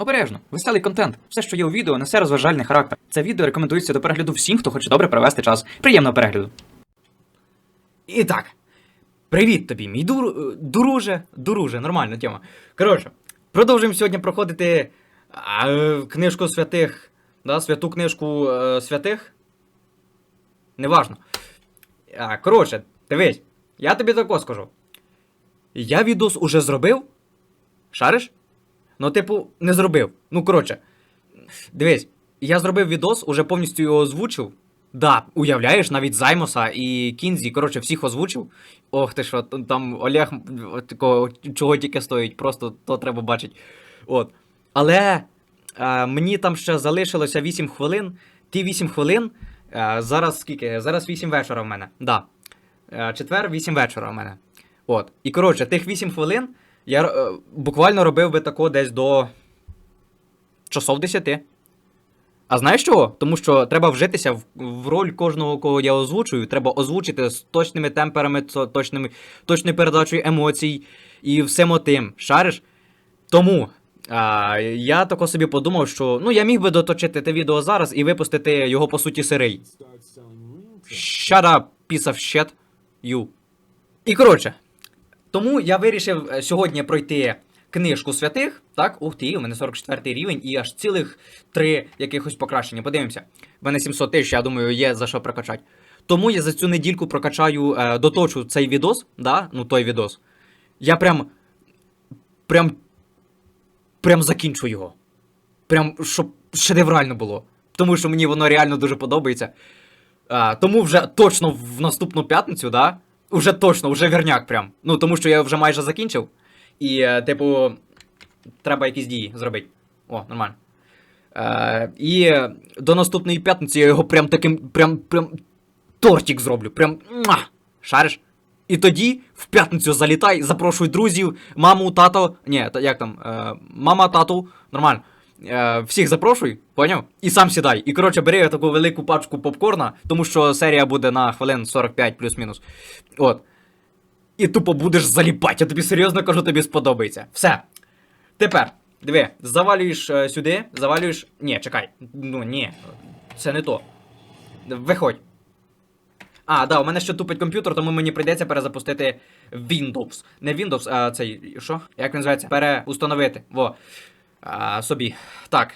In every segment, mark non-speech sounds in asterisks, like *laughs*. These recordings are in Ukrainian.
Обережно, веселий контент. Все, що є у відео, несе розважальний характер. Це відео рекомендується до перегляду всім, хто хоче добре провести час. Приємного перегляду. І так. Привіт тобі, мій дур... друже. Друже, нормальна тема. Коротше, продовжуємо сьогодні проходити а, е, книжку святих. Да, святу книжку е, святих. Неважно. А, коротше, дивись, я тобі тако скажу. Я відос уже зробив. Шариш? Ну, типу, не зробив. Ну, коротше. Дивись, я зробив відос, уже повністю його озвучив. Да, уявляєш, навіть Займоса і Кінзі, коротше, всіх озвучив. Ох ти що, там Олег чого тільки стоїть, просто то треба бачити. От. Але е, мені там ще залишилося 8 хвилин. Ті 8 хвилин. Е, зараз скільки? Зараз 8 вечора в мене. Да. Е, четвер, 8 вечора в мене. От. І коротше, тих 8 хвилин я е, буквально робив би тако десь до часов 10. А знаєш чого? Тому що треба вжитися в, в роль кожного, кого я озвучую. Треба озвучити з точними темперами, точними, точною передачею емоцій і всім отим. Шариш? Тому а, я тако собі подумав, що ну я міг би доточити те відео зараз і випустити його по суті сирий. Shut up, piece of shit, you. І коротше, тому я вирішив е, сьогодні пройти книжку святих. Так, ух ти, у мене 44 рівень і аж цілих три якихось покращення. Подивимося. В мене 700 тисяч, я думаю, є за що прокачати. Тому я за цю недільку прокачаю, е, доточу цей відос, да? ну той відос. Я прям. Прям. Прям закінчу його. Прям, щоб шедеврально було. Тому що мені воно реально дуже подобається. А, тому вже точно в наступну п'ятницю, да? Уже точно, вже верняк прям. Ну, тому що я вже майже закінчив. І, е, типу, треба якісь дії зробити. О, нормально. Е, і до наступної п'ятниці я його прям таким, прям, прям тортик зроблю. Прям. муа! Шариш? І тоді в п'ятницю залітай, запрошуй друзів, маму, тато. Ні, як там? Е, мама, тату, нормально. Е, всіх запрошуй, поняв? І сам сідай. І коротше, бери таку велику пачку попкорна, тому що серія буде на хвилин 45 плюс-мінус. От. І тупо будеш заліпати. Я тобі серйозно кажу, тобі сподобається. Все. Тепер, диви, завалюєш е, сюди, завалюєш. Ні, чекай. Ну ні. Це не то. Виходь. А, да, у мене ще тупить комп'ютер, тому мені прийдеться перезапустити Windows. Не Windows, а цей. Що? Як він називається? Переустановити. Во. Собі. Так.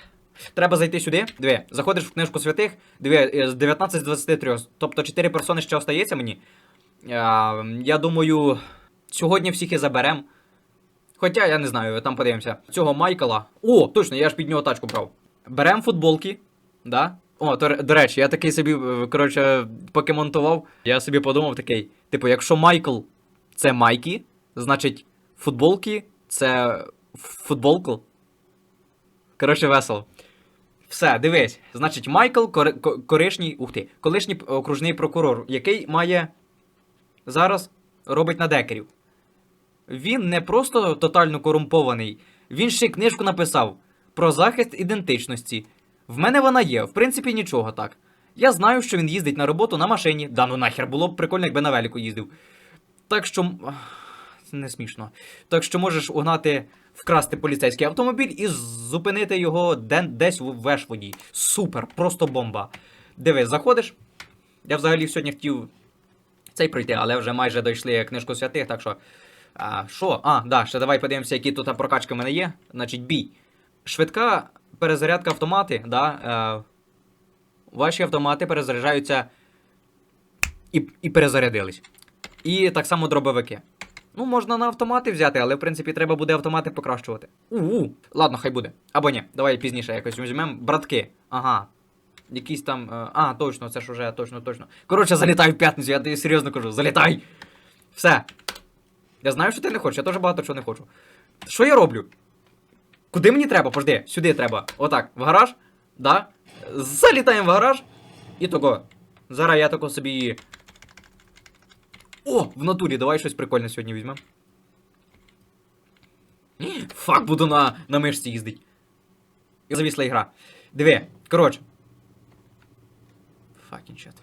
Треба зайти сюди. Диви, заходиш в книжку святих. Диви, е, з 19 з 23. Тобто 4 персони ще остається мені. А, я думаю, сьогодні всіх і заберем. Хоча я не знаю, там подивимося. Цього Майкла. О, точно, я ж під нього тачку брав. Берем футболки. Да? О, то, до речі, я такий собі, е, коротше, поки монтував, я собі подумав такий: типу, якщо Майкл це Майкі, значить футболки це футболку. Коротше, весело. Все, дивись. Значить, Майкл кори- ко- коришній, ух ти, колишній окружний прокурор, який має зараз робить на декерів. Він не просто тотально корумпований, він ще й книжку написав про захист ідентичності. В мене вона є, в принципі, нічого так. Я знаю, що він їздить на роботу на машині. Да ну нахер було б прикольно, якби на велику їздив. Так що. Не смішно. Так що можеш угнати, вкрасти поліцейський автомобіль і зупинити його десь в Вешводі. Супер, просто бомба. Диви, заходиш. Я взагалі сьогодні хотів цей пройти, але вже майже дійшли книжку святих, так що. А, що? А, да, ще давай подивимося, які тут прокачки в мене є. Значить, бій. Швидка перезарядка автомати, да. Е, ваші автомати перезаряджаються і, і перезарядились. І так само дробовики. Ну, можна на автомати взяти, але в принципі треба буде автомати покращувати. У-у. Ладно, хай буде. Або ні, давай пізніше якось візьмемо. Братки. Ага. Якісь там. е, А, точно, це ж уже точно, точно. Коротше, залітай в п'ятницю, я тобі серйозно кажу, залітай! Все. Я знаю, що ти не хочеш, я теж багато чого не хочу. Що я роблю? Куди мені треба? Пожди, сюди треба. Отак, в гараж. Да? Залітаємо в гараж. І того. Зараз я тако собі. О, в натурі, давай щось прикольне сьогодні візьмемо. Фак, буду на, на мишці їздить. І завісла ігра. Диви, коротше. Fucking shit.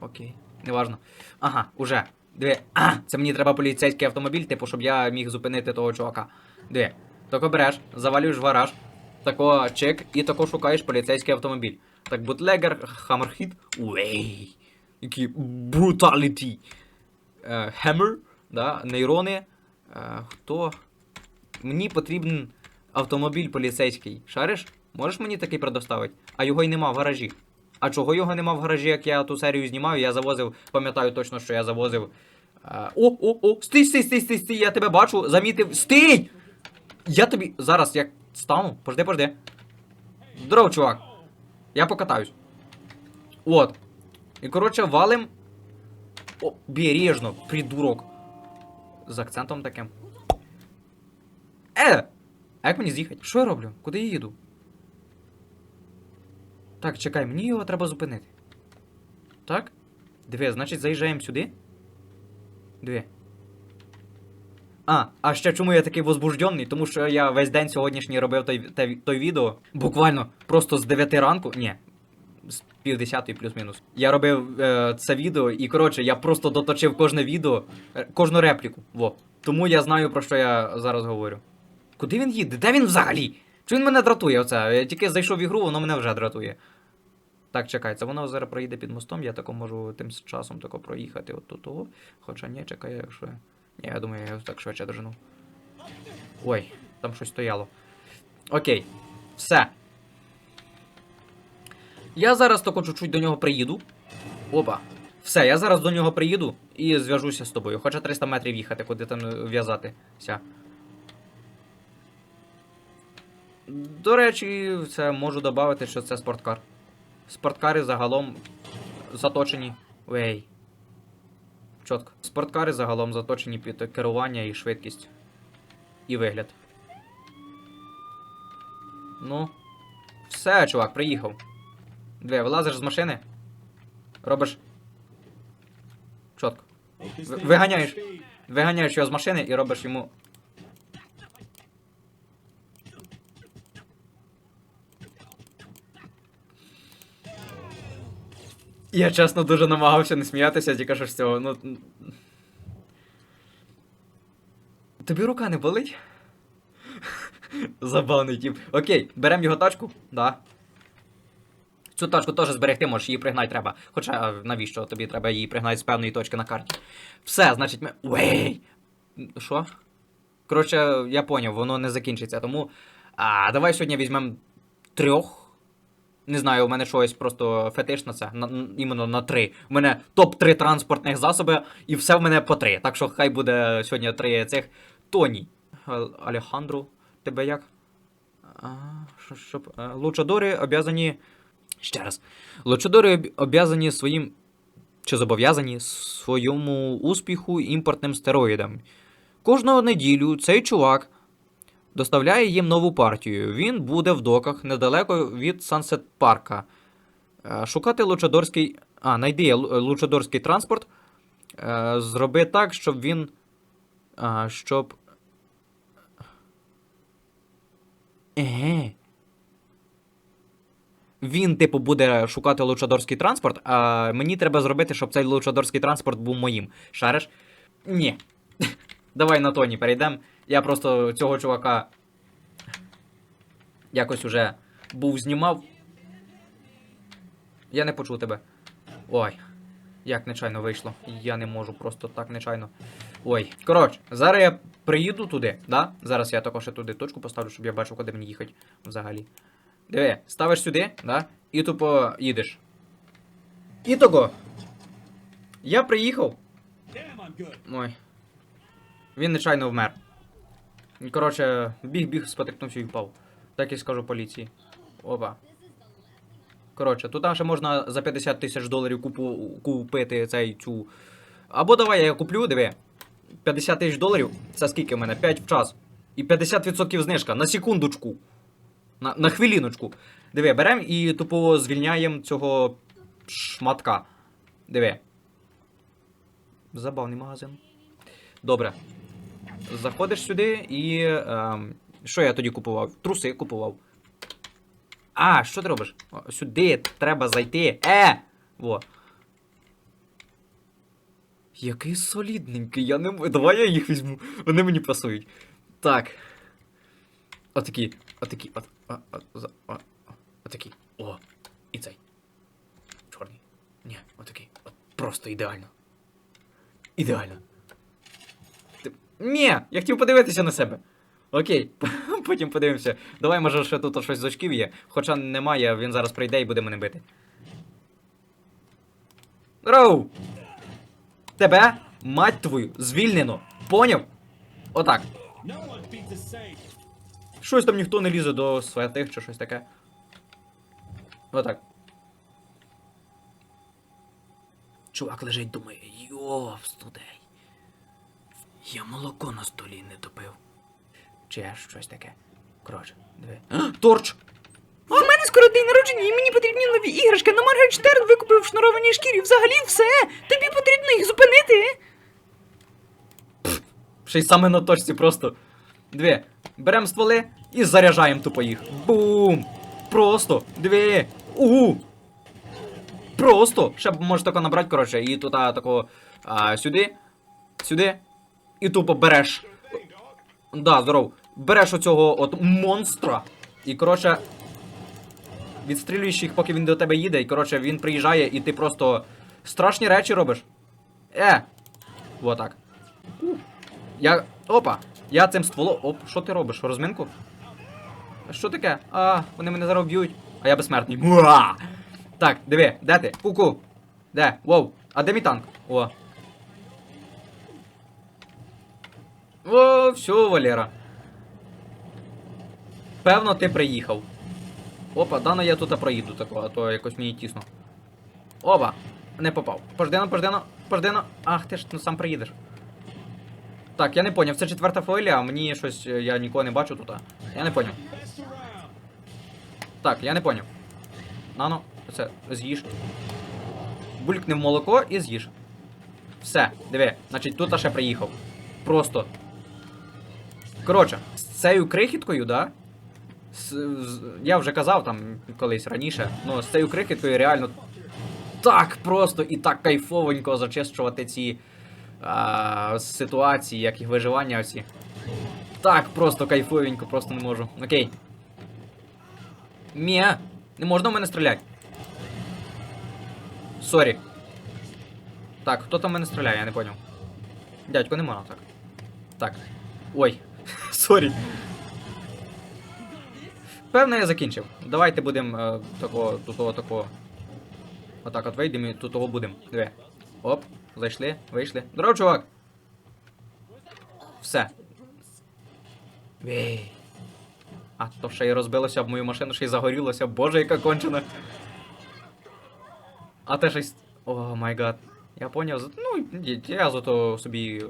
Окей, неважно. Ага, уже. Диви, а, це мені треба поліцейський автомобіль, типу, щоб я міг зупинити того чувака. Диви, тако береш, завалюєш в гараж, тако чек, і тако шукаєш поліцейський автомобіль. Так, бутлегер, хаммерхід, уей, який бруталіті. Е, Hammer, нейрони. Е, хто? Мені потрібен автомобіль поліцейський. Шариш? Можеш мені такий предоставити? А його й нема в гаражі. А чого його нема в гаражі, як я ту серію знімав? Я завозив, пам'ятаю точно, що я завозив. е, О, о, о! Стій, стій, стій, стій, стій, я тебе бачу, замітив. Стій! Я тобі зараз як стану. Пожди, пожди. Здоров, чувак. Я покатаюсь. От. І коротше, валим. Бережно, придурок. З акцентом таким. Е! А як мені з'їхати? Що я роблю? Куди я їду? Так, чекай, мені його треба зупинити. Так? Диви, значить, заїжджаємо сюди. Диви. А, а ще чому я такий возбуждений? Тому що я весь день сьогоднішній робив той, той, той відео. Буквально просто з 9 ранку. Ні. З пів десятої плюс-мінус. Я робив е, це відео, і коротше, я просто доточив кожне відео, е, кожну репліку. Во. Тому я знаю, про що я зараз говорю. Куди він їде? Де він взагалі? Чи він мене дратує оце? Я тільки зайшов в ігру, воно мене вже дратує. Так, чекай, це воно зараз проїде під мостом, я тако можу тим часом тако проїхати от тут. Хоча ні, чекай, якщо. Ні, я думаю, я його так швидше дожену. Ой, там щось стояло. Окей. Все. Я зараз тако чуть-чуть до нього приїду. Опа. Все, я зараз до нього приїду і зв'яжуся з тобою. Хоча 300 метрів їхати, куди там в'язатися. До речі, це можу додати, що це спорткар. Спорткари загалом заточені. Вей. Чітко. Спорткари загалом заточені під керування і швидкість. І вигляд. Ну. Все, чувак, приїхав. Дві, вилазиш з машини. Робиш. Чітко. Виганяєш. Виганяєш його з машини і робиш йому. Я чесно дуже намагався не сміятися, тільки що з цього. Ну. Тобі рука не болить? Забавний тип. Окей, беремо його тачку, да. Цю тачку теж зберегти можеш, її пригнати треба. Хоча навіщо тобі треба її пригнати з певної точки на карті. Все, значить, ми. Уей! Що? Коротше, я поняв, воно не закінчиться. Тому. А, давай сьогодні візьмемо трьох. Не знаю, у мене щось просто фетиш на це. На, іменно на три. У мене топ-3 транспортних засоби, і все в мене по три. Так що хай буде сьогодні три цих. Тоні. Ал- Алехандро, тебе як? Е, лучадори обязані. Ще раз. Лучадори обязані своїм. Чи зобов'язані своєму успіху імпортним стероїдам. Кожного неділю цей чувак доставляє їм нову партію. Він буде в доках недалеко від Сансет Парка. Е, Шукати лучадорський. А, найди лучадорський транспорт. Е, Зроби так, щоб він. А, щоб. Еге. Він, типу, буде шукати лучадорський транспорт, а мені треба зробити, щоб цей лучадорський транспорт був моїм. Шариш? Ні. *laughs* Давай на Тоні перейдемо. Я просто цього чувака якось уже був знімав. Я не почув тебе. Ой. Як нечайно вийшло. Я не можу просто так нечайно. Ой. Коротше, зараз я приїду туди, да? Зараз я також ще туди точку поставлю, щоб я бачив, куди мені їхати взагалі. Диви, ставиш сюди, да? І тупо їдеш. І того. Я приїхав. Ой. Він нечайно вмер. Коротше, біг-біг, спотикнувся і впав. Так і скажу поліції. Опа. Коротше, тут ще можна за 50 тисяч доларів купу, купити цей цю. Або давай я куплю, диви. 50 тисяч доларів. Це скільки в мене? 5 в час. І 50% знижка на секундочку. На, на хвиліночку. Диви, беремо і тупо звільняємо цього шматка. Диви. Забавний магазин. Добре. Заходиш сюди і. Ем, що я тоді купував? Труси купував. А, що ти робиш? Сюди треба зайти. Е! Во. Який солідненький, я не Давай я їх візьму. Вони мені пасують. Так. Отакі, отакі, от, отакі. О, і цей. Чорний. Ні, отакий. От просто ідеально. Ідеально. Ні, я хотів подивитися на себе. Окей, *laughs* потім подивимося. Давай, може, ще тут щось з очків є. Хоча немає, він зараз прийде і буде мене бити. Роу! Тебе, мать твою, звільнено. Поняв? Отак. Щось там ніхто не лізе до святих чи щось таке. Отак. Чувак лежить, думає, йов, студей. Я молоко на столі не допив. Чи я щось таке. Коротше, диви. Торч! У мене скоро день народження, і мені потрібні нові іграшки, но Моргенштерн викупив шнуровані шкірі. Взагалі все. Тобі потрібно їх зупинити. Ще й саме на точці просто. Дві. Берем стволи і заряджаємо тупо їх. Бум! Просто. Дві. У. Просто. Ще можеш тако набрати, коротше, і тут а, тако а, сюди, сюди. І тупо береш. Да, здоров. Береш оцього от монстра. І, коротше. Відстрілюєш їх, поки він до тебе їде, і коротше він приїжджає, і ти просто страшні речі робиш. Е! Вот так. Я. Опа! Я цим стволом. Оп, що ти робиш? Розминку? Що таке? А, вони мене зараз б'ють. А я безсмертний. Муа! Так, диви, де ти? Ку-ку. Де? Воу. А де мій танк? О. О, все, Валера. Певно, ти приїхав. Опа, дано я тут проїду такого, а то якось мені тісно. Опа! Не попав. Пождено, пождено, пождено. Ах, ти ж ну, сам приїдеш. Так, я не поняв, це четверта хвиля, а мені щось е, я нікого не бачу тут. Я не поняв. Так, я не поняв. Нано, це з'їж. Булькни в молоко і з'їж. Все, диви, значить тут ще приїхав. Просто. Коротше, з цією крихіткою, да? З, з- я вже казав там колись раніше, ну з цією крихіткою реально так просто і так кайфовенько зачищувати ці а, ситуації, як їх виживання оці. Так, просто кайфовенько, просто не можу. Окей. Мія, не можна в мене стріляти. Сорі. Так, хто там в мене стріляє, я не поняв. Дядько, не можна так. Так. Ой. Сорі. Певно, я закінчив. Давайте будемо е, такого, тут такого. Отак от вийдемо і тут того будемо. Диви. Оп, зайшли, вийшли. Здоров, чувак! Все. Вей. А, то ще й розбилося об мою машину, ще й загорілося. Боже, яка кончена. А те щось. О май гад. Я поняв. Ну, я зато собі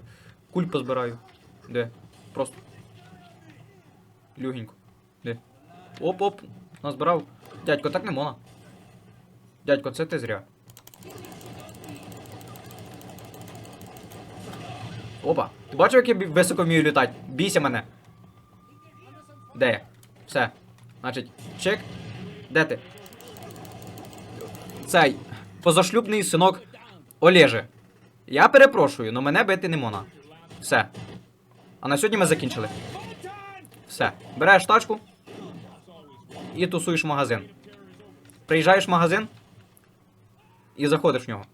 куль позбираю. Де? Просто. Люгенько. Де? Оп-оп. Назбирав. Дядько, так не можна. Дядько, це ти зря. Опа. Ти бачив, як я високо вмію літати? Бійся мене. Де я? Все. Значить, чек. Де ти? Цей позашлюбний синок Олеже. Я перепрошую, но мене бити не можна. Все. А на сьогодні ми закінчили. Все. Береш тачку і тусуєш магазин. Приїжджаєш в магазин і заходиш в нього.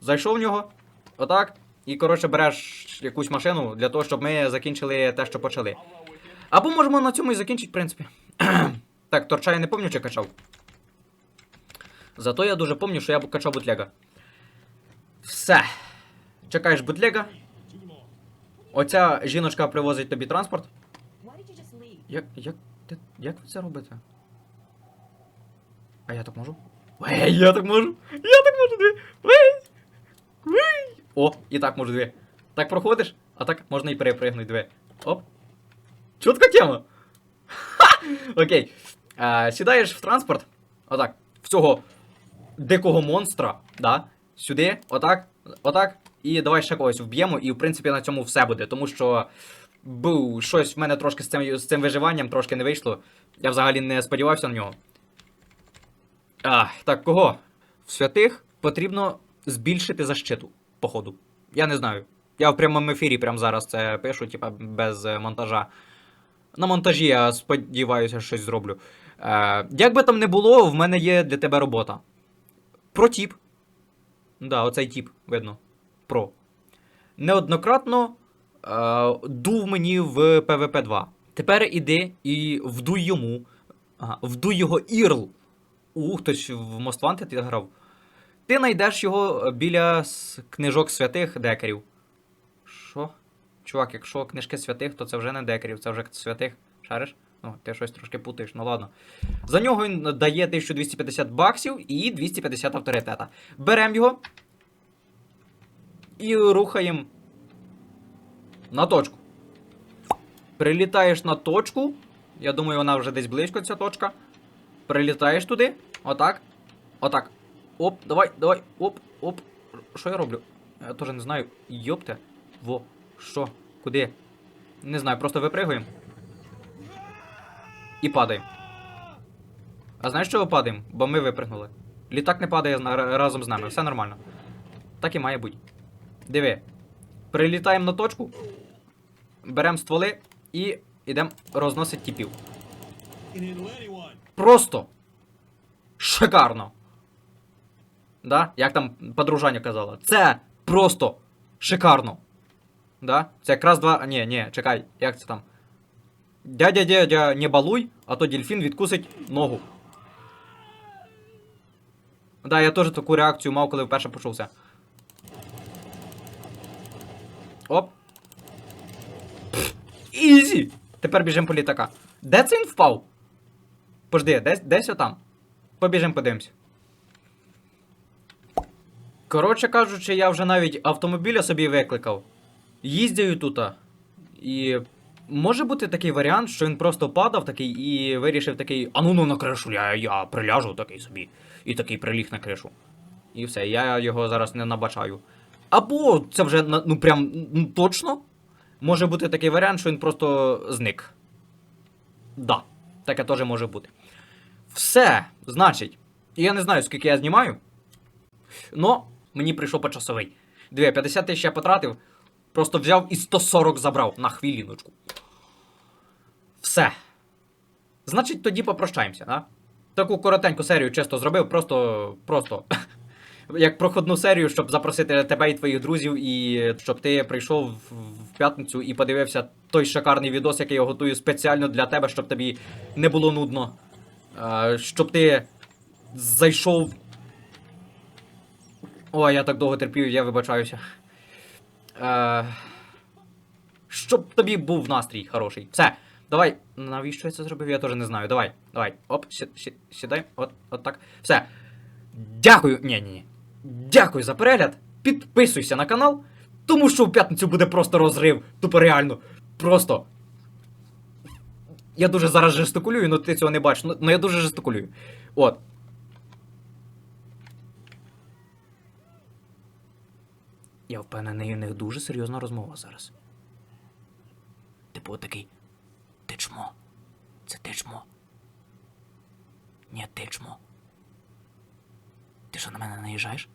Зайшов в нього, отак, і, коротше, береш якусь машину для того, щоб ми закінчили те, що почали. Або можемо на цьому і закінчити, в принципі. *clears throat* так, торча я не пам'ятаю, чи качав. Зато я дуже пам'ятаю, що я качав бутлега. Все. Чекаєш бутлега. Оця жіночка привозить тобі транспорт. Як, як, як ви це робите? А я так можу? Ей, я так можу! Я так можу дві! Ей! Ей! О, і так можу дві. Так проходиш, а так можна і перепригнути дві. Оп. Чутка тема. Ха! Окей. А, сідаєш в транспорт. Отак. В цього дикого монстра, да? Сюди, отак, отак. І давай ще когось вб'ємо, і в принципі на цьому все буде, тому що. Бу, щось в мене трошки з цим, з цим виживанням трошки не вийшло. Я взагалі не сподівався на нього. А, так, кого? В святих потрібно збільшити защиту, походу. Я не знаю. Я в прямому ефірі прямо зараз це пишу, типа без е, монтажа. На монтажі я сподіваюся, щось зроблю. Е, як би там не було, в мене є для тебе робота. Про тіп. Да, оцей тіп, видно. Про. Неоднократно дув мені в ПВП 2. Тепер іди і вдуй йому. Ага, вдуй його ірл. У, хтось в Wanted грав. Ти знайдеш його біля книжок святих декерів. Що? Чувак, якщо книжки святих, то це вже не декерів, це вже святих. Шариш? Ну, ти щось трошки путаєш, ну ладно. За нього він дає 1250 баксів і 250 авторитета. Берем його і рухаємо на точку. Прилітаєш на точку. Я думаю, вона вже десь близько, ця точка. Прилітаєш туди. Отак. Отак. Оп, давай, давай. Оп, оп. Що я роблю? Я теж не знаю. Йопте. Во. Що? Куди? Не знаю, просто випригуємо. І падаємо. А знаєш, чого падаємо? Бо ми випригнули. Літак не падає разом з нами, все нормально. Так і має бути. Диви. Прилітаємо на точку, беремо стволи і йдемо розносити тіпів. Просто шикарно. Да? Як там подружання казала? Це просто шикарно. Да? Це якраз два. Ні, ні, чекай, як це там? Дядя, дядя, не балуй, а то дельфін відкусить ногу. Да, я теж таку реакцію мав, коли вперше почувся. Оп. Ізі! Тепер біжимо по літака. Де це він впав? Пожди, десь, десь отам. Побіжимо, подивимось. Коротше кажучи, я вже навіть автомобіля собі викликав. Їздяю тут. І може бути такий варіант, що він просто падав такий і вирішив такий, а ну ну на кришу, я, я приляжу такий собі. І такий приліг на кришу. І все, я його зараз не набачаю. Або це вже ну прям ну, точно. Може бути такий варіант, що він просто зник. Да, таке теж може бути. Все, значить, я не знаю, скільки я знімаю. Но мені прийшов почасовий. Диви, 50 тисяч я потратив, просто взяв і 140 забрав на хвилиночку. Все. Значить, тоді попрощаємося, да? Таку коротеньку серію чисто зробив, просто. просто. Як проходну серію, щоб запросити тебе і твоїх друзів, і щоб ти прийшов в- п'ятницю і подивився той шикарний відос, який я готую спеціально для тебе, щоб тобі не було нудно. Щоб ти зайшов. Ой, я так довго терпів, я вибачаюся. Щоб тобі був настрій хороший. Все, давай. Навіщо я це зробив? Я теж не знаю. Давай, давай. Оп, сі, сі, сідай. От, от так. Все. Дякую. Ні, ні, ні. Дякую за перегляд. Підписуйся на канал, тому що в п'ятницю буде просто розрив. Тупо реально. Просто. Я дуже зараз жестикулюю, ну ти цього не бачиш. Ну, ну я дуже жестикулюю. От. Я впевнений, у них дуже серйозна розмова зараз. Типу такий. Ти чмо. Це ти чмо. Ні, ти чмо. Ти що на мене наїжджаєш?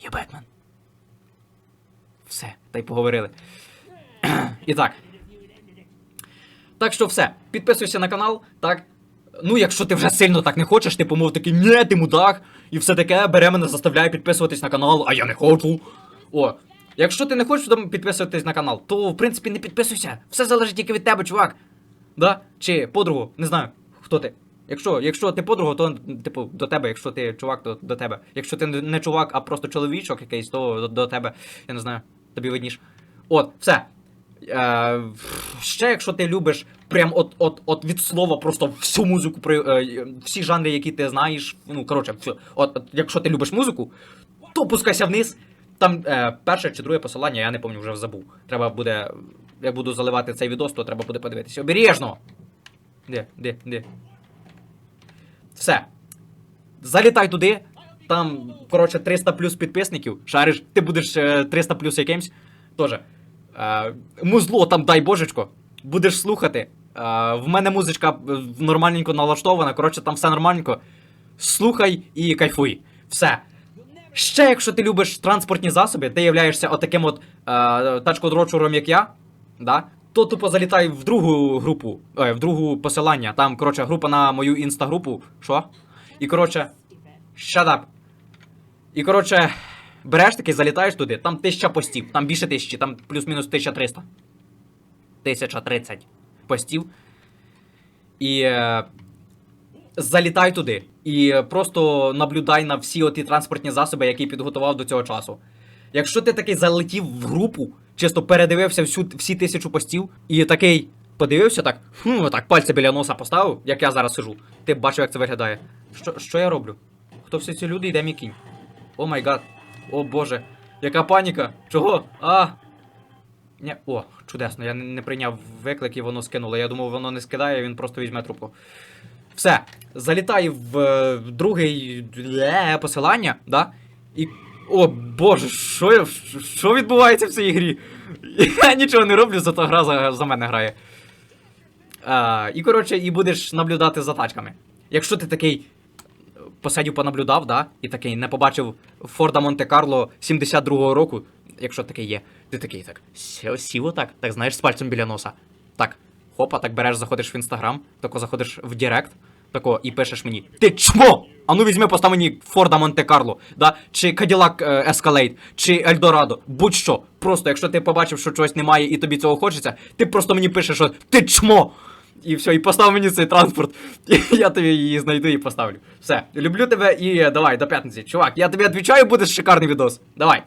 Я Бетмен. Все, та й поговорили. І так. Так що все. Підписуйся на канал, так. Ну, якщо ти вже сильно так не хочеш, типу, мов такий, ні, ти мудак, і все таке, бере мене, заставляє підписуватись на канал, а я не хочу. О. Якщо ти не хочеш підписуватись на канал, то в принципі не підписуйся. Все залежить тільки від тебе, чувак. Да? Чи подругу, не знаю, хто ти. Якщо, якщо ти подруга, то типу до тебе, якщо ти чувак, то до тебе. Якщо ти не чувак, а просто чоловічок якийсь, то до, до тебе. Я не знаю, тобі видніш. От, все. Е, ще якщо ти любиш прям от, от, от від слова просто всю музику, при, е, всі жанри, які ти знаєш. Ну, коротше, все. От, от, якщо ти любиш музику, то опускайся вниз. Там е, перше чи друге посилання, я не пам'ятаю, вже забув. Треба буде. Як буду заливати цей відос, то треба буде подивитися. Обережно! Де, де, де? Все. Залітай туди. Там, коротше, 300 плюс підписників. Шариш, ти будеш е, 300 плюс якимсь. Тоже. Е, музло там, дай божечко. Будеш слухати. Е, в мене музичка е, нормальненько налаштована. Коротше, там все нормальненько. Слухай і кайфуй. Все. Ще якщо ти любиш транспортні засоби, ти являєшся отаким от е, тачкодрочуром, як я, да? То тупо залітай в другу групу, е, в другу посилання. Там, коротше, група на мою інстагрупу. Що? І коротше, shut up. І коротше, береш такий, залітаєш туди, там тисяча постів, там більше тисячі, там плюс-мінус 1300. 1030 постів. І е, залітай туди. І просто наблюдай на всі оті транспортні засоби, які підготував до цього часу. Якщо ти такий залетів в групу, чисто передивився всю, всі тисячу постів, і такий подивився так, хм, так пальці біля носа поставив, як я зараз сижу. Ти бачив, як це виглядає. Що, що я роблю? Хто всі ці люди йде мій кінь? О май гад. О боже. Яка паніка? Чого? А. Ні, о, чудесно, я не, не прийняв виклик і воно скинуло. Я думав, воно не скидає, він просто візьме трубку. Все, залітай в другий е, посилання, да? І. О боже, що, я- що відбувається в цій грі? *laughs* Я нічого не роблю, зато гра за, за мене грає. А, і коротше, і будеш наблюдати за тачками. Якщо ти такий посидів, понаблюдав, да, і такий не побачив Форда Монте-Карло 72-го року, якщо такий є, ти такий так. Сів отак, так знаєш, з пальцем біля носа. Так, хопа, так береш, заходиш в інстаграм, тако заходиш в Директ, тако, і пишеш мені: Ти чмо! Ану візьми, постав мені Форда Монте-Карло, да? чи Cadillac е, Escalade, чи Ельдорадо, будь-що. Просто, якщо ти побачив, що чогось немає і тобі цього хочеться, ти просто мені пишеш, що ти чмо! І все, і постав мені цей транспорт. І я тобі її знайду і поставлю. Все, люблю тебе і е, давай до п'ятниці. Чувак, я тобі відвічаю, буде шикарний відос. Давай.